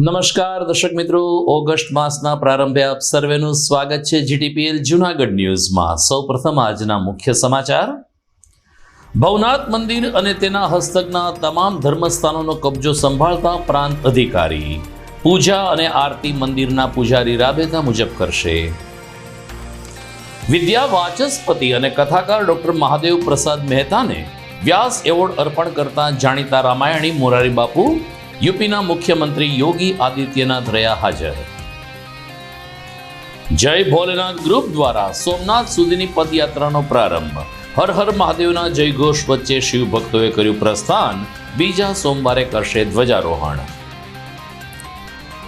નમસ્કાર દર્શક મિત્રો, ઓગસ્ટ માસના પ્રારંભે આપ સર્વેનું સ્વાગત છે જીટીપીએલ જુનાગઢ ન્યૂઝમાં. સૌપ્રથમ આજના મુખ્ય સમાચાર. ભવનાથ મંદિર અને તેના હસ્તકના તમામ ધર્મસ્થાનોનો કબજો સંભાળતા પ્રાંત અધિકારી પૂજા અને આરતી મંદિરના પૂજારી રાબેતા મુજબ કરશે. વિદ્યા વાચસ્પતિ અને કથાકાર ડોક્ટર મહાદેવ પ્રસાદ મહેતાને વ્યાસ એવોર્ડ અર્પણ કરતા જાણીતા રામાયણી મોરારી બાપુ યુપીના મુખ્યમંત્રી યોગી આદિત્યનાથ રહ્યા હાજર. જય ભોલેનાથ ગ્રુપ દ્વારા સોમનાથ સુધીની પદયાત્રાનો પ્રારંભ. હર હર મહાદેવના જયઘોષ વચ્ચે શિવ ભક્તોએ કર્યું પ્રસ્થાન. બીજા સોમવારે કરશે ધ્વજારોહણ.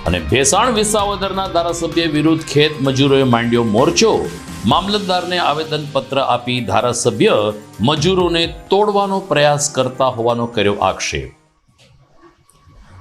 અને ભેસાણ વિસાવદરના ધારાસભ્ય વિરુદ્ધ ખેત મજૂરોએ માંડ્યો મોરચો. મામલતદારને આવેદનપત્ર આપી ધારાસભ્ય મજૂરોને તોડવાનો પ્રયાસ કરતા હોવાનો કર્યો આક્ષેપ.